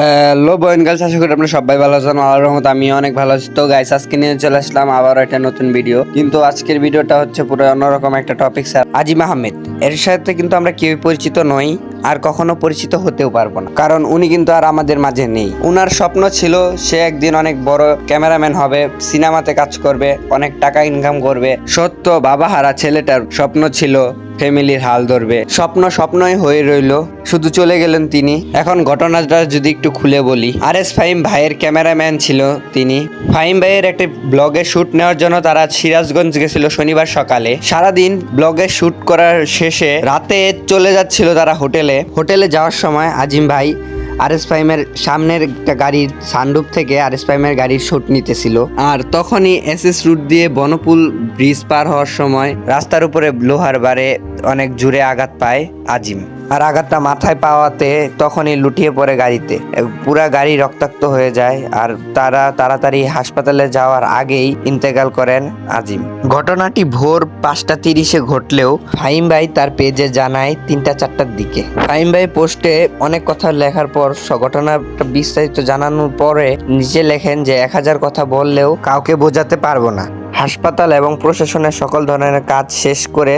Hello বয়েন girls আশা করি আপনারা সবাই ভালো আছেন, আল্লাহর রহমত আমি অনেক ভালো আছি। তো গাইস আজকে নিয়ে চলে আসলাম আবার একটা নতুন ভিডিও কিন্তু আজকের ভিডিওটা হচ্ছে পুরো অন্যরকম একটা টপিক স্যার, আজিম আহমেদ। এর সাথে কিন্তু আমরা কেউই পরিচিত নই, আর কখনো পরিচিত হতেও পারব না। কারণ উনি কিন্তু আর আমাদের মাঝে নেই। উনার স্বপ্ন ছিল, সে একদিন অনেক বড় ক্যামেরাম্যান হবে, সিনেমাতে কাজ করবে, অনেক টাকা ইনকাম করবে। সত্য, বাবা হারা ছেলেটার স্বপ্ন ছিল ফ্যামিলির হাল ধরবে। স্বপ্ন স্বপ্নই হয়ে রইল। শুধু চলে গেলেন তিনি। এখন ঘটনাটা যদি একটু খুলে বলি। আর এস ফাহিম ভাইয়ের ক্যামেরাম্যান ছিল তিনি। ফাহিম ভাইয়ের একটি ব্লগে শ্যুট নেওয়ার জন্য তারা সিরাজগঞ্জ গেছিল শনিবার সকালে। সারাদিন ব্লগে শ্যুট করার শেষে রাতে চলে যাচ্ছিল তারা হোটেলে। হোটেলে যাওয়ার সময় আজিম ভাই আর এস ফাইমের সামনের একটা গাড়ির সানরুপ থেকে আর এস ফাইমের গাড়ির শুট নিতেছিল। আর তখনই এস এস রুট দিয়ে বনপুল ব্রিজ পার হওয়ার সময় রাস্তার উপরে লোহার বারে অনেক জোরে আঘাত পায় আজিম। আর আঘাতটা মাথায় পাওয়াতে তখনই লুটিয়ে পড়ে গাড়িতে। পুরা গাড়ি রক্তাক্ত হয়ে যায় আর তারা তাড়াতাড়ি হাসপাতালে যাওয়ার আগেই ইন্তেকাল করেন আজিম। ঘটনাটি ভোর পাঁচটা তিরিশে ঘটলেও ফাহিম ভাই তার পেজে জানায় তিনটা চারটার দিকে। ফাহিম ভাই পোস্টে অনেক কথা লেখার পর ঘটনাটা বিস্তারিত জানানোর পরে নিচে লেখেন যে, এক হাজার কথা বললেও কাউকে বোঝাতে পারব না। হাসপাতাল এবং প্রশাসনের সকল ধরনের কাজ শেষ করে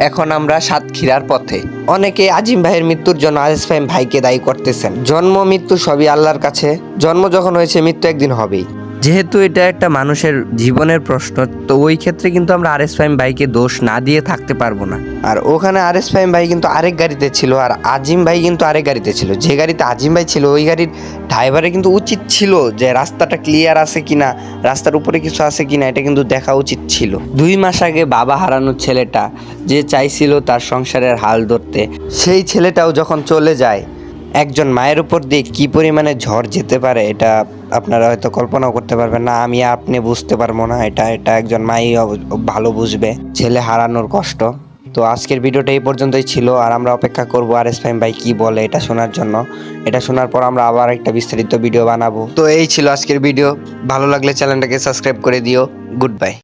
এখন আমরা সাতক্ষীরার পথে। অনেকে আজিম ভাইয়ের মৃত্যুর জন্য আজিজ ভাইকে দায়ী করতেছেন। জন্ম, মৃত্যু সবই আল্লাহর কাছে। জন্ম যখন হয়েছে, মৃত্যু একদিন হবেই। যেহেতু এটা একটা মানুষের জীবনের প্রশ্ন, তো ওই ক্ষেত্রে কিন্তু আমরা আর এস ফাইম ভাইকে দোষ না দিয়ে থাকতে পারব না। আর ওখানে আর এস ফাইম ভাই কিন্তু আরেক গাড়িতে ছিল, আর আজিম ভাই কিন্তু আরেক গাড়িতে ছিল। যে গাড়িতে আজিম ভাই ছিল, ওই গাড়ির ড্রাইভারের কিন্তু উচিত ছিল যে রাস্তাটা ক্লিয়ার আছে কিনা, রাস্তার উপরে কিছু আছে কিনা, এটা কিন্তু দেখা উচিত ছিল। দুই মাস আগে বাবা হারানোর ছেলেটা যে চাইছিল তার সংসারের হাল ধরতে, সেই ছেলেটাও যখন চলে যায় একজন মায়ের উপর দিয়ে কি পরিমাণে ঝড় যেতে পারে, এটা আপনারা হয়তো কল্পনাও করতে পারবেন না। আমি আপনি বুঝতে পারব না, এটা এটা একজন মাই ভালো বুঝবে, ছেলে হারানোর কষ্ট। তো আজকের ভিডিওটা এই পর্যন্তই ছিল, আর আমরা অপেক্ষা করব আর এস ভাই কি বলে এটা শোনার জন্য। এটা শোনার পর আমরা আবার একটা বিস্তারিত ভিডিও বানাবো। তো এই ছিল আজকের ভিডিও, ভালো লাগলে চ্যানেলটাকে সাবস্ক্রাইব করে দিও, গুড বাই।